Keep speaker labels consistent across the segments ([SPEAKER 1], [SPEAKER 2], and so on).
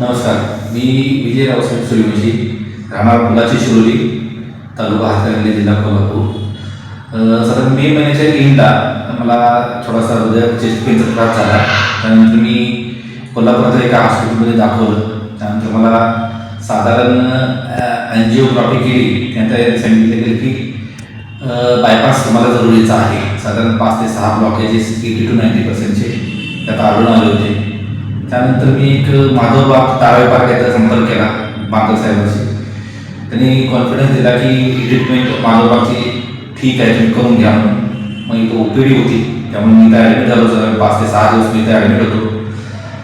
[SPEAKER 1] नमस्कार. मी विजय रावसाहेब सूर्यवंशी राहणार मुलाची शिरोली तालुका हातकणंगले जिल्हा कोल्हापूर. साधारण मे महिन्याच्या एंडला मला थोडासा हृदय चेस्ट पेनचा त्रास झाला. त्यानंतर मी कोल्हापुरात एका हॉस्पिटलमध्ये दाखवलं. त्यानंतर मला साधारण अँजिओग्राफी केली. त्यानंतर सांगितलं गेलं की बायपास तुम्हाला जरुरीचा आहे. साधारण पाच ते सहा ब्लॉकेजेस एटी टू नाईन्टी पर्सेंटचे त्यात आढळून आले होते. त्यानंतर मी एक माधवबाग तारावे पार्क याचा संपर्क केला बांगर साहेबांशी. त्यांनी कॉन्फिडन्स दिला की ट्रीटमेंट माधवबागची ठीक आहे तुम्ही करून घ्या म्हणून. मग इथं ओपीडी होती त्यामुळे मी त्या ॲडमिट झालो सर. पाच ते सहा दिवस मी त्या ॲडमिट होतो.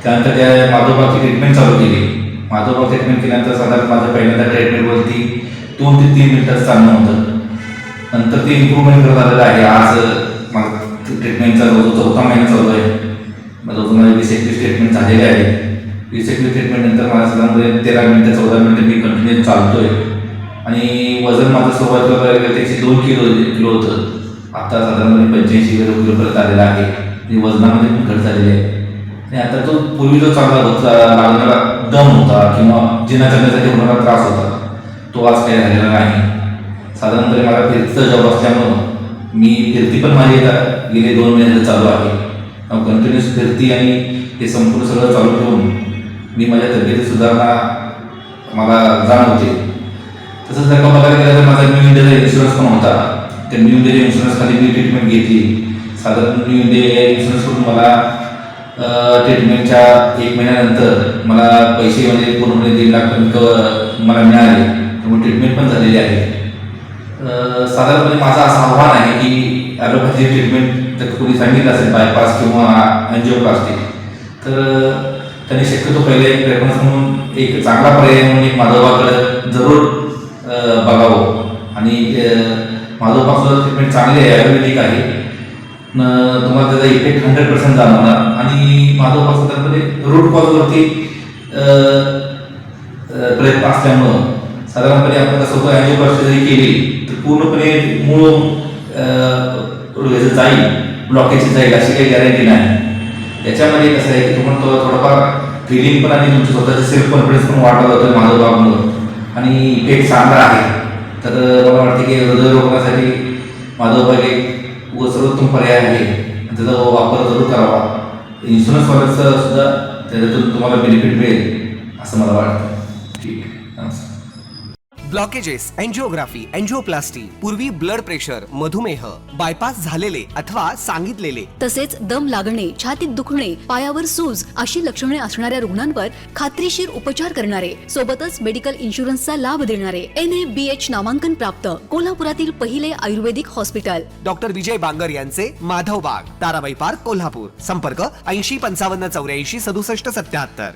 [SPEAKER 1] त्यानंतर त्या माधवबागची ट्रीटमेंट चालू केली. माधवबाग ट्रीटमेंट केल्यानंतर साधारण माझं पहिल्यांदा ट्रीटमेंटवरती दोन ते तीन मिनिटाचं चालणं होतं. नंतर ते इम्प्रूव्हमेंट करत आलेलं आहे. आज माझं ट्रीटमेंटचा जो चौथा महिना चालू आहे. माझं अजून वीस एकवीस ट्रीटमेंट झालेले आहे. वीस एकवीस ट्रीटमेंटनंतर नंतर मला म्हणजे तेरा मिनिटं चौदा मिनिटं मी कंटिन्यू चालतोय. आणि वजन माझं सुरुवातीला बघायला गेलं दोन किलो किलो होतं. आत्ता साधारणपणे पंच्याऐंशी किलो किलोपर्यंत आलेला आहे. आणि वजनामध्ये पण घट झालेली आहे. आणि आता तो पूर्वी जो चांगला होता लागणारा दम होता किंवा जिना चढण्यासाठी होणारा त्रास होता तो आज काही झालेला नाही. साधारणपणे मला फिरतीचा जॉब असल्यामुळं मी फिरती पण माझी गेले दोन महिन्याचं चालू आहे. कंटिन्युअस फिरती आणि हे संपूर्ण सगळं चालू ठेवून मी माझ्या तब्येतीत सुधारणा मला जाणवते तसंच जर का बघायला गेलं तर माझा न्यू इंडियाचा इन्शुरन्स पण होता. त्या न्यू इंडियाच्या इन्शुरन्सखाली मी ट्रीटमेंट घेतली. साधारण न्यू इंडिया इन्शुरन्सकडून मला ट्रीटमेंटच्या एक महिन्यानंतर मला पैसे म्हणजे पूर्णपणे दीड लाख पर्यंत मला मिळाले. त्यामुळे ट्रीटमेंट पण झालेली आहे. साधारणपणे माझं असं आव्हान आहे की ॲलोपॅथी ट्रीटमेंट कोणी सांगितलं असेल बायपास किंवा अँजिओप्लास्टी तर त्यांनी शक्यतो पहिले एक प्रेफरन्स म्हणून एक चांगला पर्याय म्हणून एक माधवबाकडे जरूर बघावं. आणि माधवबागचं ट्रीटमेंट चांगली आहे आयुर्वेदिक आहे न तुम्हाला त्याचा इफेक्ट हंड्रेड पर्सेंट जाणवणार. आणि माधवबाग त्यामध्ये रूट कॉजवरती प्रयत्न असल्यामुळं साधारणपणे आपण कसं होतं अँजिओप्लास्टी जरी केली तर पूर्णपणे मूळ जाईल. ब्लॉकेज जाईल अशी काही गॅरंटी नाही. त्याच्यामध्ये कसं आहे की तुम्हाला तो थोडंफार फिलिंग पण आणि तुमचं स्वतःचं सेल्फ कॉन्फिडन्स पण वाढला जातो माधवबागमुळं आणि इफेक्ट चांगला आहे. तर मला वाटते की हृदयरोगासाठी माधवबाग एक व सर्वोत्तम पर्याय आहे. आणि त्याचा वापर जरूर करावा. इन्शुरन्सवाल्याचं सुद्धा त्याच्यातून तुम्हाला बेनिफिट मिळेल असं मला वाटतं. ठीक. आहे
[SPEAKER 2] ब्लॉकेजेस अँजिओग्राफी अँजिओप्लास्टी पूर्वी ब्लड प्रेशर मधुमेह बायपास झालेले अथवा सांगितलेले.
[SPEAKER 3] तसेच दम लागणे छातीत दुखणे पायावर सूज अशी लक्षणे असणाऱ्या रुग्णांवर खात्रीशीर उपचार करणारे सोबतच मेडिकल इन्शुरन्सचा लाभ देणारे. एन ए बी एच नामांकन प्राप्त कोल्हापुरातील पहिले आयुर्वेदिक हॉस्पिटल
[SPEAKER 2] डॉक्टर विजय बांगर यांचे माधव बाग ताराबाई पार्क कोल्हापूर. संपर्क ऐंशी पंचावन्न चौऱ्याऐंशी सदुसष्ट सत्याहत्तर.